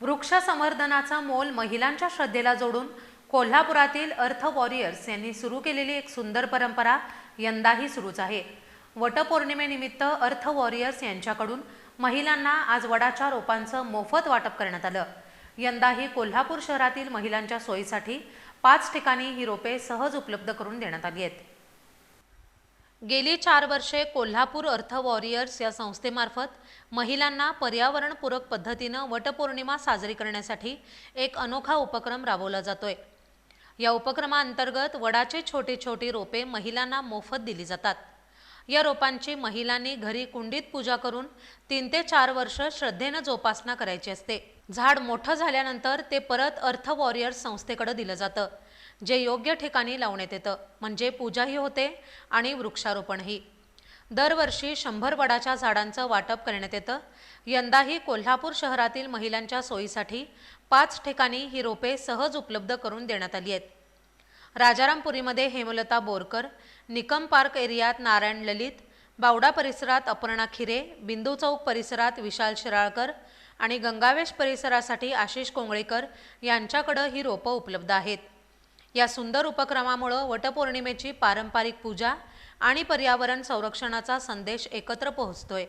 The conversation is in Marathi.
वृक्ष संवर्धनाचा मोल महिलांच्या श्रद्धेला जोडून कोल्हापुरातील अर्थ वॉरियर्स यांनी सुरू केलेली एक सुंदर परंपरा यंदाही सुरूच आहे. वटपौर्णिमेनिमित्त अर्थ वॉरियर्स यांच्याकडून महिलांना आज वडाच्या रोपांचं मोफत वाटप करण्यात आलं. यंदाही कोल्हापूर शहरातील महिलांच्या सोयीसाठी पाच ठिकाणी ही रोपे सहज उपलब्ध करून देण्यात आली आहेत. गेली चार वर्षे कोल्हापूर अर्थ वॉरियर्स या संस्थेमार्फत महिलांना पर्यावरणपूरक पद्धतीनं वटपौर्णिमा साजरी करण्यासाठी एक अनोखा उपक्रम राबवला जातोय. या उपक्रमाअंतर्गत वडाची छोटी छोटी रोपे महिलांना मोफत दिली जातात. या रोपांची महिलांनी घरी कुंडीत पूजा करून तीन ते चार वर्ष श्रद्धेनं जोपासना करायची असते. झाड मोठं झाल्यानंतर ते परत अर्थ वॉरियर्स संस्थेकडे दिलं जातं. जे योग्य ठिकाणी लावण्यात येतं म्हणजे पूजाही होते आणि वृक्षारोपणही. दरवर्षी शंभर वडाच्या झाडांचं वाटप करण्यात येतं. यंदाही कोल्हापूर शहरातील महिलांच्या सोयीसाठी पाच ठिकाणी ही रोपे सहज उपलब्ध करून देण्यात आली आहेत. राजारामपुरीमध्ये हेमलता बोरकर निकम पार्क एरियात नारायण ललित बावडा परिसरात अपर्णा खिरे बिंदू चौक परिसरात विशाल शिराळकर आणि गंगावेश परिसरासाठी आशिष कोंगळेकर यांच्याकडं ही रोपं उपलब्ध आहेत. या सुंदर उपक्रमामुळं वटपौर्णिमेची पारंपरिक पूजा आणि पर्यावरण संरक्षणाचा संदेश एकत्र पोहोचतोय.